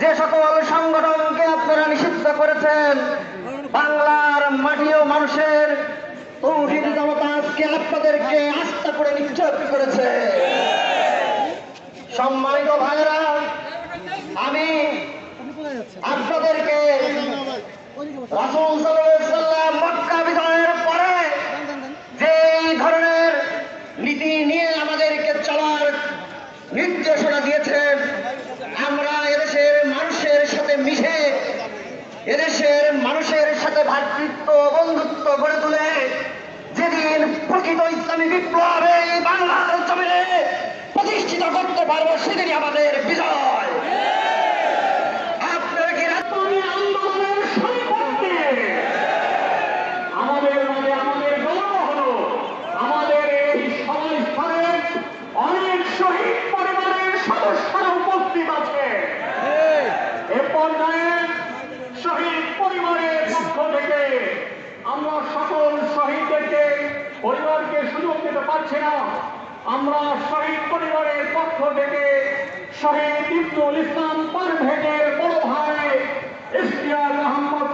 যে সকল সংগঠনকে আপনারা নিষিদ্ধ করেছেন, বাংলার মাটি ও মানুষের তৌহিদ জনতা আজকে আপনাদেরকে আস্থা করে নিক্ষেপ করেছে। সম্মানিত ভাইরা আমি আপনাদেরকে মক্কা বিজয়ের পরে যে ধরনের নীতি নিয়ে আমাদেরকে চলার নির্দেশনা দিয়েছেন আমরা এদেশের মানুষের সাথে মিশে এদেশের মানুষের সাথে ভ্রাতৃত্ব বন্ধুত্ব গড়ে তুলে যেদিন প্রকৃত ইসলামী বিপ্লব এই বাংলার জমিনে প্রতিষ্ঠিত করতে পারব সেদিনই আমাদের বিজয়। আপনারা কি রাজধানী আমাদের মাঝে হলো আমাদের এই সমাজস্থানে অনেক শহীদ পরিবারের সদস্যরা উপস্থিত আছে। এ পর্যায়ে শহীদ পরিবারের পক্ষ থেকে আমরা সকল শহীদদেরকে, পরিবারকে সুযোগ দিতে পারছি না। আমরা শহীদ পরিবারের পক্ষ থেকে শহীদ ইব্দুল ইসলাম পারভেজের বড় ভাই ইস্তিয়ার আহমদ